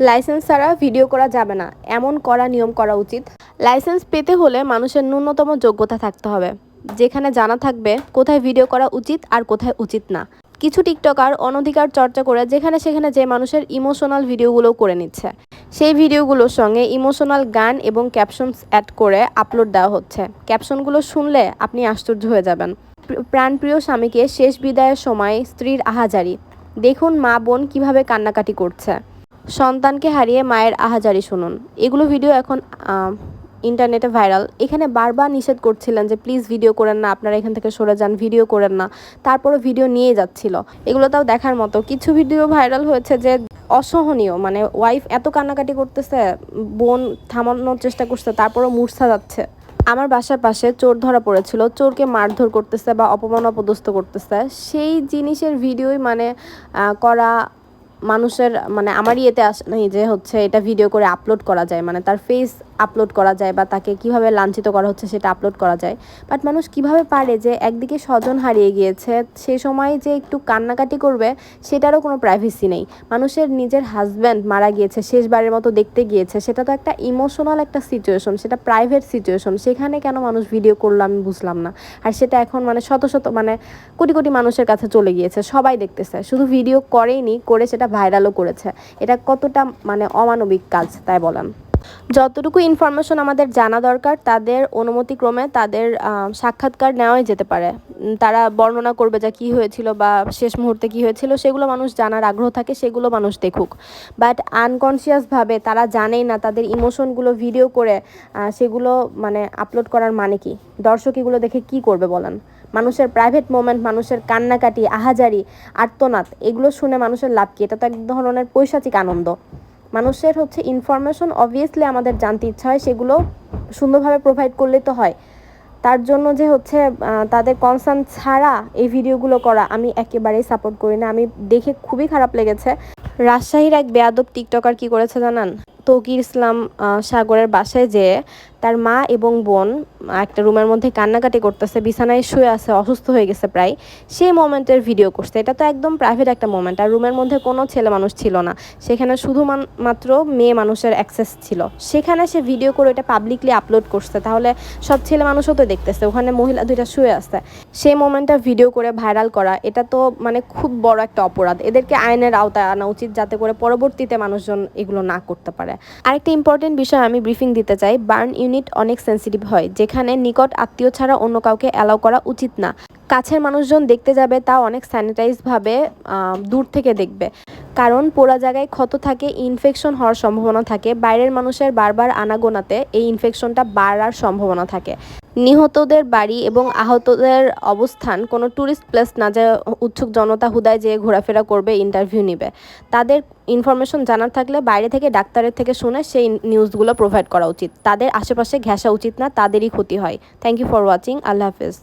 Licence ছাড়া video করা যাবে না। এমন করা নিয়ম করা উচিত। লাইসেন্স পেতে হলে মানুষের ন্যূনতম যোগ্যতা থাকতে হবে। যেখানে জানা থাকবে কোথায় ভিডিও করা উচিত আর কোথায় উচিত না। কিছু টিকটকার অনধিকার চর্চা করে যেখানে সেখানে যে মানুষের ইমোশনাল ভিডিওগুলো করে নিচ্ছে। সেই ভিডিওগুলোর সঙ্গে ইমোশনাল গান এবং ক্যাপশনস অ্যাড করে আপলোড দেওয়া হচ্ছে। ক্যাপশনগুলো শুনলে আপনি আশ্চর্য হয়ে যাবেন। প্রাণপ্রিয় স্বামীকে শেষ বিদায়ের সময় স্ত্রীর আহাজারি। দেখুন মা বোন কীভাবে কান্নাকাটি করছে। সন্তানকে হারিয়ে মায়ের আহাজারি শুনুন। এগুলো ভিডিও এখন ইন্টারনেটে ভাইরাল এখানে বারবার নিষেধ করছিলেন যে প্লিজ ভিডিও করেন না, আপনারা এখান থেকে সরে যান ভিডিও করেন না। তারপরও ভিডিও নিয়ে যাচ্ছিল। এগুলো তাও দেখার মতো। কিছু ভিডিও ভাইরাল হয়েছে যে, অসহনীয়। মানে ওয়াইফ এত কান্নাকাটি করতেছে, বোন থামানোর চেষ্টা করছে, তারপরও মূর্ছা যাচ্ছে। আমার বাসার পাশে চোর ধরা পড়েছিল। চোরকে মারধর করতেছে বা অপমান অপদস্থ করতেছে। সেই জিনিসের ভিডিওই মানে করা মানুষের মানে আমার ইয়েতে আসে নাই যে হচ্ছে এটা ভিডিও করে আপলোড করা যায়। মানে তার ফেস আপলোড করা যায় বা তাকে কীভাবে লাঞ্ছিত করা হচ্ছে সেটা আপলোড করা যায়। বাট মানুষ কীভাবে পারে যে একদিকে স্বজন হারিয়ে গিয়েছে, সে সময় যে একটু কান্নাকাটি করবে, সেটারও কোনো প্রাইভেসি নেই। মানুষের নিজের হাজব্যান্ড মারা গিয়েছে, শেষবারের মতো দেখতে গিয়েছে, সেটা তো একটা ইমোশনাল একটা সিচুয়েশন সেটা প্রাইভেট সিচুয়েশন সেখানে কেন মানুষ ভিডিও করল আমি বুঝলাম না। আর সেটা এখন মানে শত শত মানে কোটি কোটি মানুষের কাছে চলে গিয়েছে, সবাই দেখতেছে। শুধু ভিডিও করেইনি, করে সেটা ভাইরালও করেছে। এটা কতটা মানে অমানবিক কাজ তাই বলেন। যতটুকু ইনফরমেশন আমাদের জানা দরকার, তাদের অনুমতিক্রমে তাদের সাক্ষাৎকার নেওয়াই যেতে পারে। তারা বর্ণনা করবে যে কী হয়েছিল বা শেষ মুহূর্তে কী হয়েছিল, সেগুলো মানুষ জানার আগ্রহ থাকে, সেগুলো মানুষ দেখুক। বাট আনকনসিয়াসভাবে তারা জানেই না তাদের ইমোশনগুলো ভিডিও করে সেগুলো মানে আপলোড করার মানে কি? দর্শক এগুলো দেখে কি করবে বলেন? মানুষের প্রাইভেট মোমেন্ট মানুষের কান্নাকাটি, আহাজারি, আর্তনাদ, এগুলো শুনে মানুষের লাভ কি? এটা তো এক ধরনের পৈশাচিক আনন্দ। মানুষের হচ্ছে ইনফরমেশন অবভিয়াসলি আমাদের জানতে ইচ্ছা হয়, সেগুলো সুন্দরভাবে প্রোভাইড করলে তো হয়। তার জন্য যে হচ্ছে তাদের কনসার্ন ছাড়া এই ভিডিওগুলো করা আমি একেবারেই সাপোর্ট করি না। আমি দেখে খুবই খারাপ লেগেছে। রাজশাহীর এক বেয়াদব টিকটকার কি করেছে জানান? তৌকির ইসলাম সাগরের বাসায় যেয়ে তার মা এবং বোন একটা রুমের মধ্যে কান্নাকাটি করতেছে, বিছানায় শুয়ে আছে, অসুস্থ হয়ে গেছে প্রায়, সেই মোমেন্টের ভিডিও করছে। এটা তো একদম প্রাইভেট একটা মোমেন্ট আর রুমের মধ্যে কোনো ছেলে মানুষ ছিল না। সেখানে শুধু মাত্র মেয়ে মানুষের অ্যাক্সেস ছিল। সেখানে সে ভিডিও করে এটা পাবলিকলি আপলোড করছে, তাহলে সব ছেলে মানুষও তো দেখতেছে, ওখানে মহিলা দুইটা শুয়ে আছে। সেই মোমেন্টটা ভিডিও করে ভাইরাল করা, এটা তো মানে খুব বড় একটা অপরাধ। এদেরকে আইনের আওতায় আনা উচিত যাতে করে পরবর্তীতে মানুষজন এগুলো না করতে পারে। আরেকটা ইম্পর্টেন্ট বিষয় আমি ব্রিফিং দিতে চাই বার্ন ইউনিট অনেক সেন্সিটিভ হয়, যেখানে নিকট আত্মীয় ছাড়া অন্য কাউকে অ্যালাউ করা উচিত না। কাছের মানুষজন দেখতে যাবে, তা অনেক স্যানিটাইজভাবে দূর থেকে দেখবে। কারণ পোড়া জায়গায় ক্ষত থাকে ইনফেকশন হওয়ার সম্ভাবনা থাকে, বাইরের মানুষের বারবার আনাগোনাতে এই ইনফেকশনটা বাড়ার সম্ভাবনা থাকে। নিহতদের বাড়ি এবং আহতদের অবস্থান, কোনো ট্যুরিস্ট প্লেস না যে উৎসুক জনতা হুদায় যেয়ে ঘোরাফেরা করবে ইন্টারভিউ নিবে। তাদের ইনফরমেশন জানার থাকলে বাইরে থেকে ডাক্তারের থেকে শুনে সেই নিউজগুলো প্রোভাইড করা উচিত। তাদের আশেপাশে ঘেঁষা উচিত না, তাদেরই ক্ষতি হয়। থ্যাংক ইউ ফর ওয়াচিং আল্লাহ হাফেজ।